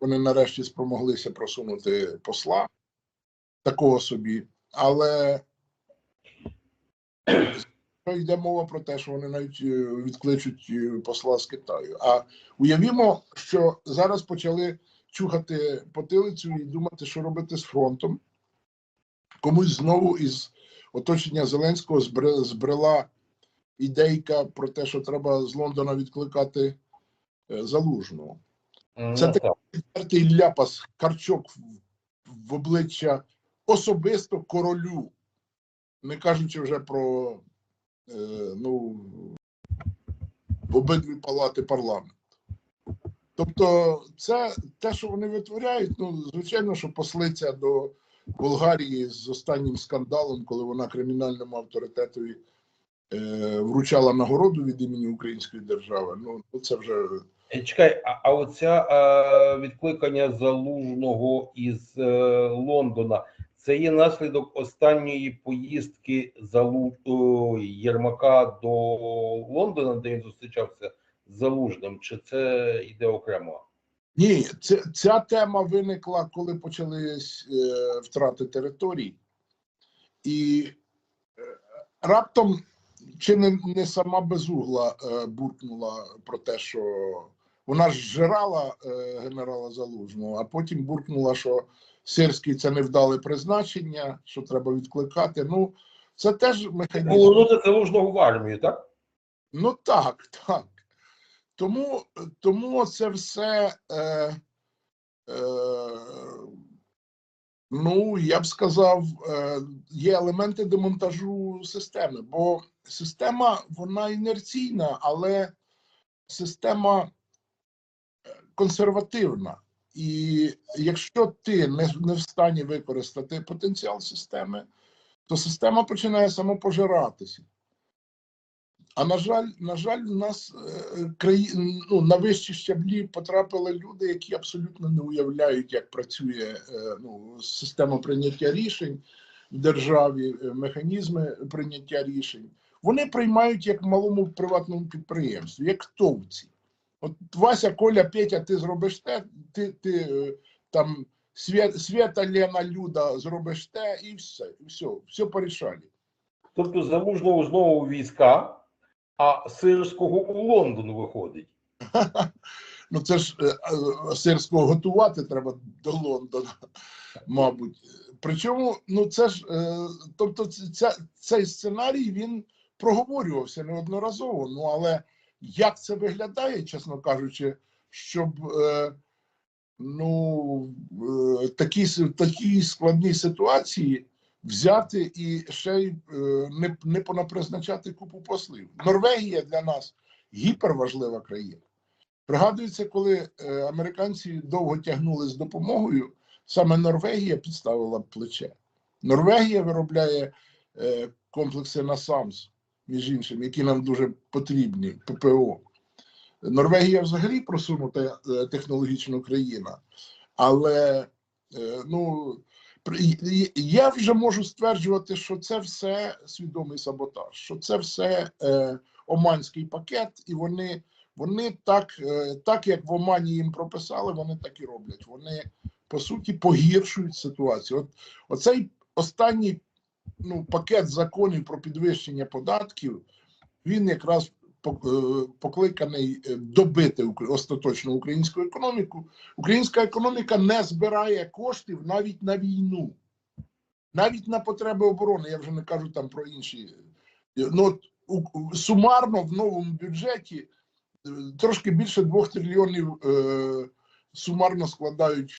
вони нарешті спромоглися просунути посла такого собі, але йде мова про те, що вони навіть е, відкличуть е, посла з Китаю. А уявімо, що зараз почали чухати потилицю і думати, що робити з фронтом. Комусь знову із оточення Зеленського збрела ідейка про те, що треба з Лондона відкликати е, залужного. Це Ну, так. так. Четвертий ляпас Карчок в, обличчя особисто королю, не кажучи вже про е, ну, обидві палати парламенту. Тобто, це те, що вони витворяють, ну, звичайно, що послиця до Болгарії з останнім скандалом, коли вона кримінальному авторитетові е, вручала нагороду від імені Української держави. Ну, це вже Чекай, а, а оця е, відкликання залужного із е, Лондона це є наслідок останньої поїздки залу Єрмака до Лондона, де він зустрічався з залужним, чи це йде окремо? Ні, це, ця тема виникла, коли почались е, втрати територій, і е, раптом чи не, не сама безугла е, буркнула про те, що вона ж жирала е, генерала Залужного, а потім буркнула, що Сирський це невдале призначення, що треба відкликати. Ну, це теж механізм. Повернути залужного в армію, так? Ну так, так. Тому, тому це все, е, е, ну, я б сказав, е, є елементи демонтажу системи, бо система вона інерційна, але система консервативна. І якщо ти не, не в стані використати потенціал системи, то система починає самопожиратися. А на жаль, на жаль, у нас е, краї... ну, на вищі щаблі потрапили люди, які абсолютно не уявляють, як працює е, ну, система прийняття рішень в державі, е, механізми прийняття рішень. Вони приймають як малому приватному підприємстві, як товці. От Вася, Коля, Петя, ти зробиш те, ти, ти е, там Свята, Лена, Люда зробиш те, і все, і все, все порішали. Тобто залужного знову війська, а Сирського у Лондон виходить. Ну, це ж е, сирського готувати треба до Лондона, мабуть. Причому, ну це ж, е, тобто, ця, цей сценарій він проговорювався неодноразово. Ну, але як це виглядає, чесно кажучи, щоб е, ну, е, такі, такі складні ситуації взяти і ще й е, не, не понапризначати купу послів. Норвегія для нас гіперважлива країна. Пригадується, коли е, американці довго тягнули з допомогою, саме Норвегія підставила плече. Норвегія виробляє е, комплекси НАСАМС, між іншим, які нам дуже потрібні, ППО. Норвегія взагалі просунута е, технологічна країна, але е, ну, я вже можу стверджувати, що це все свідомий саботаж, що це все е, оманський пакет, і вони вони так, е, так як в Омані їм прописали, вони так і роблять. Вони по суті погіршують ситуацію. От оцей останній ну, пакет законів про підвищення податків, він якраз е, покликаний е, добити остаточно українську економіку. Українська економіка не збирає коштів навіть на війну, навіть на потреби оборони. Я вже не кажу там про інші. Е, Ну, сумарно в новому бюджеті трошки більше двох трильйонів е, сумарно складають